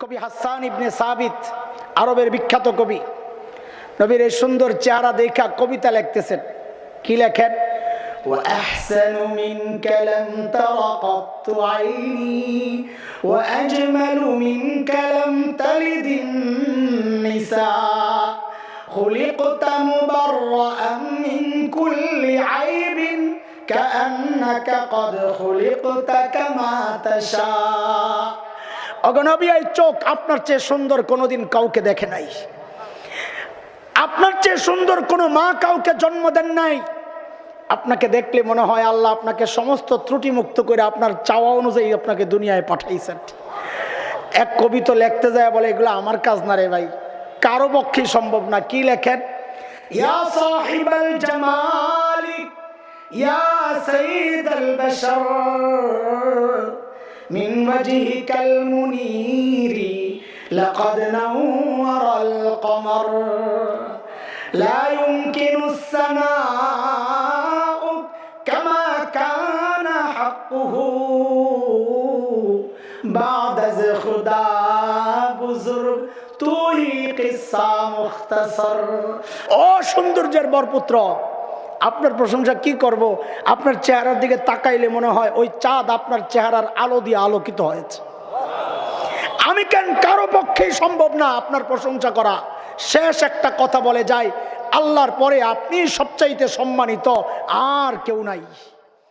কবি হাসান ইবনে সাবিত আরবের বিখ্যাত কবি নবীর এই সুন্দর চেহারা দেখা কবিতা লিখতেছেন কি লেখেন وأحسن منك لم تر قط عيني وأجمل منك لم تلد النساء خلقت مبرأ من كل عيب كأنك قد خلقت كما تشاء অগনবী চোখ আপনার চেয়ে সুন্দর কোনোদিন কাউকে দেখে নাই। আপনার চেয়ে সুন্দর কোনো মা কাউকে জন্ম দেন নাই। আপনাকে দেখলে মনে হয় আল্লাহ আপনাকে সমস্ত ত্রুটি মুক্ত করে আপনার চাওয়া অনুযায়ী আপনাকে দুনিয়ায় পাঠাইছেন। এক কবি তো লেখতে যায়, বলে, এগুলো আমার কাজ না রে ভাই। কারও পক্ষে সম্ভব না। কি লেখেন? ইয়া সাইদ আল বশর। وجهك المنير لقد نور القمر لا يمكن السماء كما كان حقه بعد زخدا خدا بزرگ তুই কিসা মুখতসর ও সৌন্দর্যের বরপুত্র আপনার প্রশংসা কি করব? আপনার চেহারার দিকে তাকাইলে মনে হয় ওই চাঁদ আপনার চেহারার আলো দিয়ে আলোকিত হয়েছে। আমি কেন কারও পক্ষেই সম্ভব না আপনার প্রশংসা করা? শেষ একটা কথা বলে যায় আল্লাহর পরে আপনি সবচাইতে সম্মানিত, আর কেউ নাই।